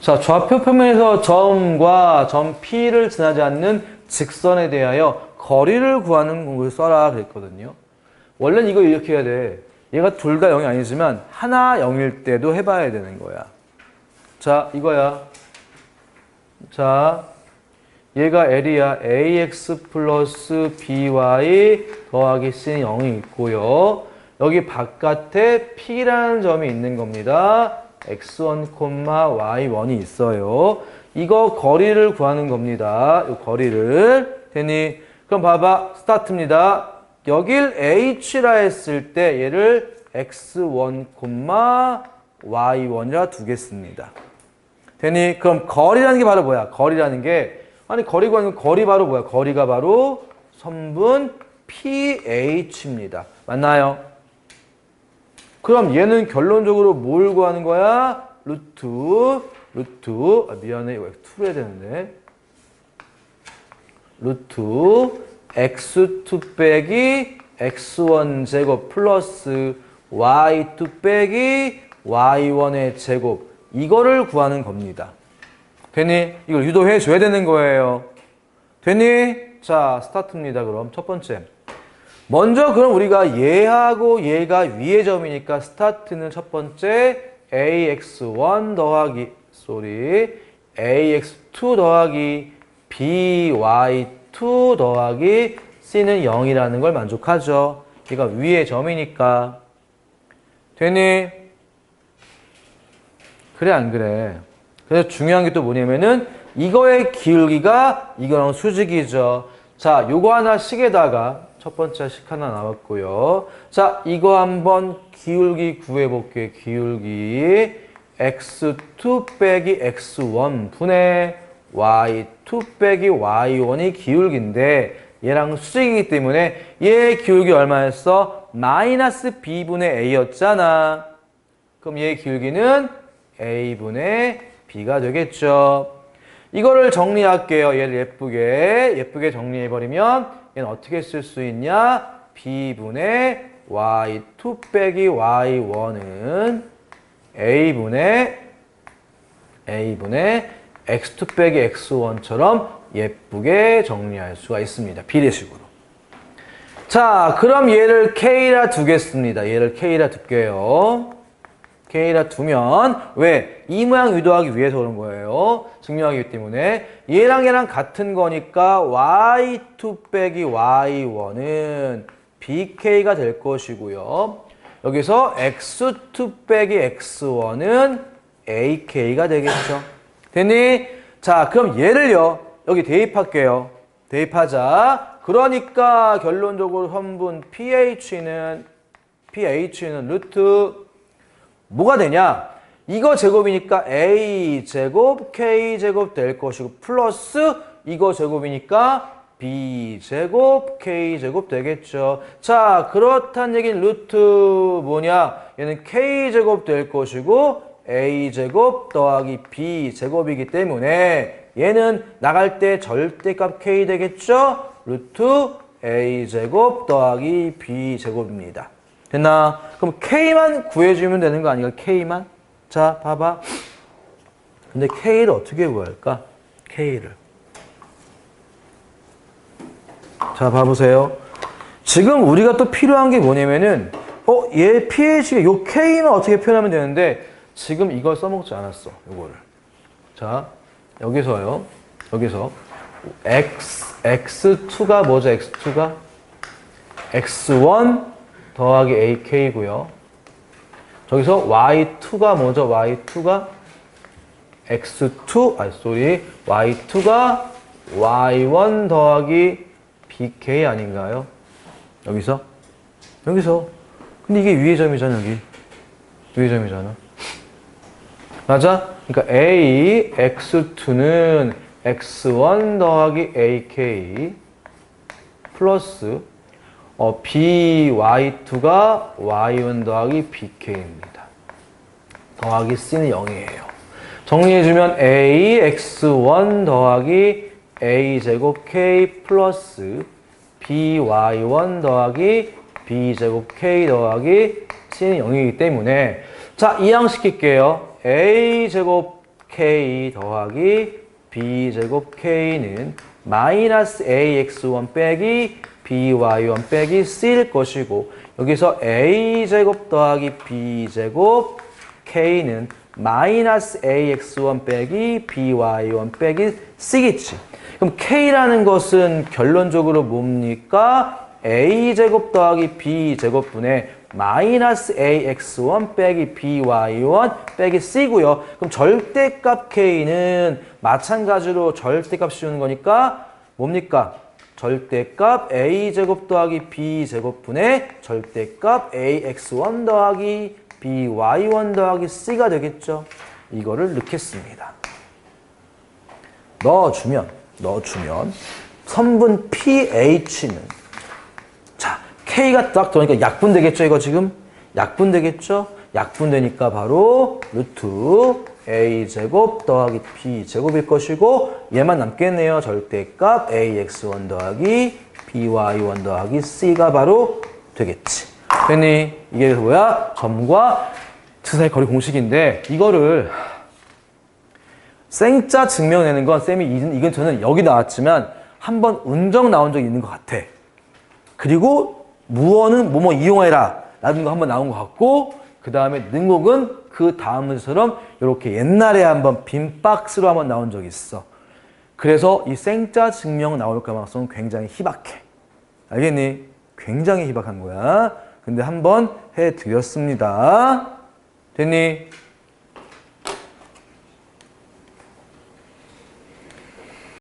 자, 좌표 표면에서 점과 점 P를 지나지 않는 직선에 대하여 거리를 구하는 공을 써라 그랬거든요. 원래는 이거 이렇게 해야 돼. 얘가 둘 다 0이 아니지만 하나 0일 때도 해봐야 되는 거야. 자, 이거야. 자, 얘가 L이야. AX 플러스 BY 더하기 C는 0이 있고요. 여기 바깥에 P라는 점이 있는 겁니다. X1, Y1이 있어요. 이거 거리를 구하는 겁니다. 이 거리를. 되니? 그럼 봐봐. 스타트입니다. 여길 H라 했을 때 얘를 X1, Y1이라 두겠습니다. 되니? 그럼 거리라는 게 바로 뭐야? 거리라는 게 아니 거리 구하는 건 거리 바로 뭐야? 거리가 바로 선분 PH입니다. 맞나요? 그럼 얘는 결론적으로 뭘 구하는 거야? 루트 루트 아 미안해 이거 2로 해야 되는데 루트 x2 빼기 x1 제곱 플러스 y2 빼기 y1의 제곱 이거를 구하는 겁니다. 되니? 이걸 유도해 줘야 되는 거예요. 되니? 자, 스타트입니다. 그럼 첫 번째. 먼저 그럼 우리가 얘하고 얘가 위의 점이니까 스타트는 첫 번째 ax1 더하기 쏘리 ax2 더하기 by2 더하기 c는 0이라는 걸 만족하죠. 얘가 위의 점이니까. 되니? 그래 안 그래? 그래서 중요한 게 또 뭐냐면은 이거의 기울기가 이거랑 수직이죠. 자, 요거 하나씩에다가 첫 번째 식 하나 나왔고요. 자, 이거 한번 기울기 구해볼게요. 기울기 x2 빼기 x1 분의 y2 빼기 y1이 기울기인데 얘랑 수직이기 때문에 얘 기울기 얼마였어? 마이너스 b분의 a였잖아. 그럼 얘 기울기는 a분의 b가 되겠죠. 이거를 정리할게요. 얘를 예쁘게 예쁘게 정리해버리면 얘는 어떻게 쓸 수 있냐? b분의 y2 빼기 y1은 a분의 a분의 x2 빼기 x1처럼 예쁘게 정리할 수가 있습니다. 비례식으로. 자, 그럼 얘를 k라 두겠습니다. 얘를 k라 둘게요. K라 두면 왜? 이 모양 유도하기 위해서 그런 거예요. 증명하기 때문에 얘랑 얘랑 같은 거니까 Y2 빼기 Y1은 BK가 될 것이고요. 여기서 X2 빼기 X1은 AK가 되겠죠. 됐니? 자, 그럼 얘를요. 여기 대입할게요. 대입하자. 그러니까 결론적으로 선분 PH는 PH는 루트 뭐가 되냐? 이거 제곱이니까 A 제곱, K 제곱 될 것이고 플러스 이거 제곱이니까 B 제곱, K 제곱 되겠죠. 자, 그렇단 얘기는 루트 뭐냐? 얘는 K 제곱 될 것이고 A 제곱 더하기 B 제곱이기 때문에 얘는 나갈 때 절대값 K 되겠죠? 루트 A 제곱 더하기 B 제곱입니다. 됐나? 그럼 K만 구해주면 되는 거 아닌가? K만? 자, 봐봐. 근데 K를 어떻게 구할까? K를. 자, 봐보세요. 지금 우리가 또 필요한 게 뭐냐면은, 어, 얘 pH가, 요 K만 어떻게 표현하면 되는데, 지금 이걸 써먹지 않았어. 요거를. 자, 여기서요. 여기서. X, X2가 뭐죠? X2가? X1 더하기 AK고요. 저기서 Y2가 뭐죠? Y2가 X2, 아, 쏘리. Y2가 Y1 더하기 BK 아닌가요? 여기서? 여기서. 근데 이게 위의 점이잖아, 여기. 위의 점이잖아. 맞아? 그러니까 A, X2는 X1 더하기 AK 플러스 어, BY2가 Y1 더하기 BK입니다. 더하기 C는 0이에요. 정리해주면 A, X1 더하기 A제곱 K 플러스 BY1 더하기 B제곱 K 더하기 C는 0이기 때문에 자, 이항시킬게요. A제곱 k 더하기 b제곱 k는 마이너스 ax1 빼기 by1 빼기 c일 것이고 여기서 a제곱 더하기 b제곱 k는 마이너스 ax1 빼기 by1 빼기 c겠지. 그럼 k라는 것은 결론적으로 뭡니까? a제곱 더하기 b제곱분의 마이너스 ax1 빼기 by1 빼기 c고요. 그럼 절대값 k는 마찬가지로 절대값 씌우는 거니까 뭡니까? 절대값 a제곱 더하기 b제곱분의 절대값 ax1 더하기 by1 더하기 c가 되겠죠. 이거를 넣겠습니다. 넣어주면 넣어주면 선분 pH는 자 K가 딱 들어오니까 약분 되겠죠 이거 지금 약분 되겠죠 약분 되니까 바로 루트 A 제곱 더하기 B 제곱일 것이고 얘만 남겠네요. 절대값 AX1 더하기 BY1 더하기 C가 바로 되겠지. 됐니? 이게 뭐야? 점과 트 사이 거리 공식인데 이거를 생짜 증명내는 건 쌤이 이, 이 근처는 여기 나왔지만 한 번 운정 나온 적이 있는 것 같아. 그리고 무어는 뭐뭐 이용해라 라는 거 한 번 나온 것 같고 그 다음에 능곡은 그 다음 문제처럼 이렇게 옛날에 한번 빈 박스로 한번 나온 적이 있어. 그래서 이 생짜 증명 나올 가능성은 굉장히 희박해. 알겠니? 굉장히 희박한 거야. 근데 한번 해드렸습니다. 됐니?